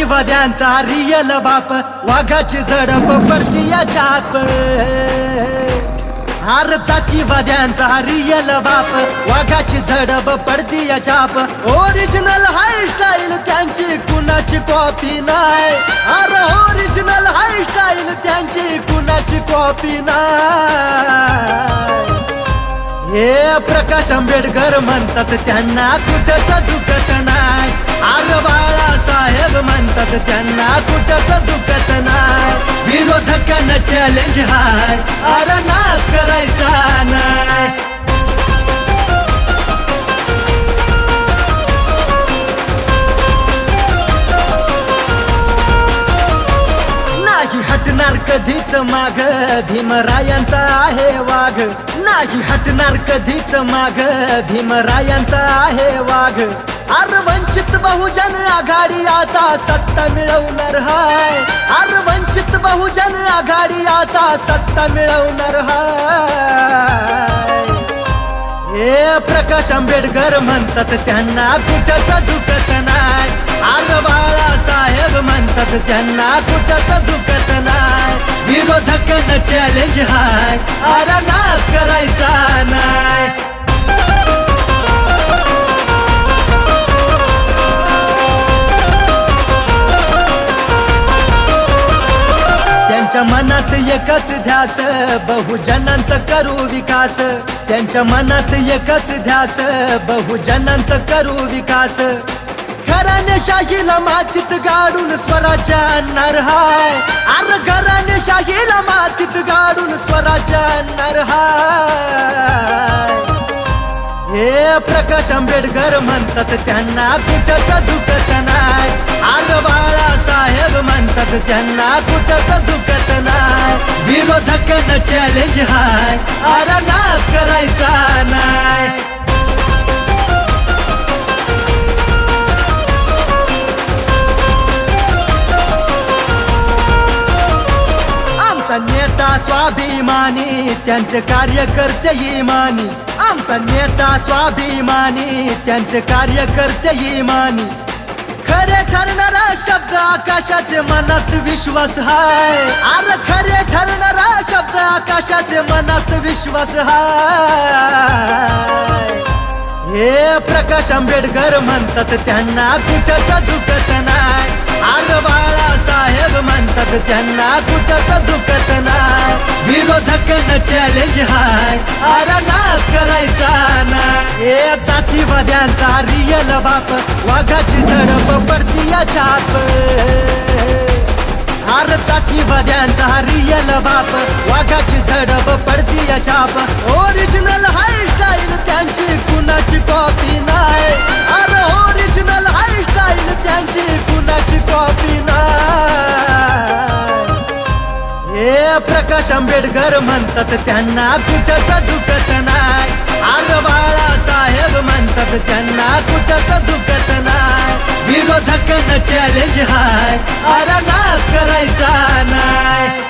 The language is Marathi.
जातीवाद्यांचा रियल बाप. वाघाची झडप पडतीया छाप हार जातीवाद्यांचा रियल बाप. वाघाची झडप पडतीया छाप ओरिजिनल हाय स्टाईल त्यांची कुणाची कॉपी नाही. अर ओरिजिनल हाय स्टाईल त्यांची कुणाची कॉपी नाही. हे प्रकाश आंबेडकर म्हणतात त्यांना कुठंच झुकत नाही. कुठंच झुकत नाय विरोधकांना चॅलेंज हाय. अरे नाच करायचा नाय नाही हटणार कधीच माग. भीमरायांचा आहे वाघ. नाही हटणार कधीच माग. भीमरायांचा आहे वाघ. अर वंचित बहुजन आघाडी आता सत्ता मिळवणार हाय. अर वंचित बहुजन आघाडी आता सत्ता मिळवणार हाय. हे प्रकाश आंबेडकर म्हणतात त्यांना कुठंच झुकत नाही. आर बाळासाहेब म्हणतात त्यांना कुठंच झुकत नाही. विरोधकांना चॅलेंज हाय. आर नाच करायचा नाही. त्यांच्या मनात एकच ध्यास बहुजनांचा करू विकास. त्यांच्या मनात एकच ध्यास बहुजनांचा करू विकास. घराने शाहीला मातीत गाडून स्वराज्य आणणार हाय. अर घराने शाहीला मातीत गाडून स्वराज्य आणणार हाय. हे प्रकाश आंबेडकर म्हणतात त्यांना कुठंच झुकत त्यांना कुठंच झुकत नाही. विरोधकन चॅलेंज हाय. आर करायचा नाही. आमचा नेता स्वाभिमानी त्यांचे कार्यकर्ते इमानी. आमचा नेता स्वाभिमानी त्यांचे कार्यकर्ते इमानी. शब्द आकाशाचे मनात विश्वास हाय. आर खरे ठरणारा शब्द आकाशाचे मनात विश्वास हाय. हे प्रकाश आंबेडकर म्हणतात त्यांना कुठंच झुकत नाही. आर बाळासाहेब म्हणतात त्यांना कुठंच झुकत नाही. विरोधकांना चॅलेंज हाय आर नाच करायचा ना हे जातीवाद्यांचा रियल बाप वाघाची झडप पडते. छाप हार जातीवाद्यांचा रियल बाप. वाघाची झडप पडतीया छाप. ओरिजिनल हाय स्टाईल त्यांची कुणाची प्रकाश आंबेडकर म्हणतात त्यांना कुठंच झुकत नाही. आर बाळासाहेब म्हणतात त्यांना कुठंच झुकत नाही. विरोधकांना चॅलेंज हाय अरे नाश करायचा नाही.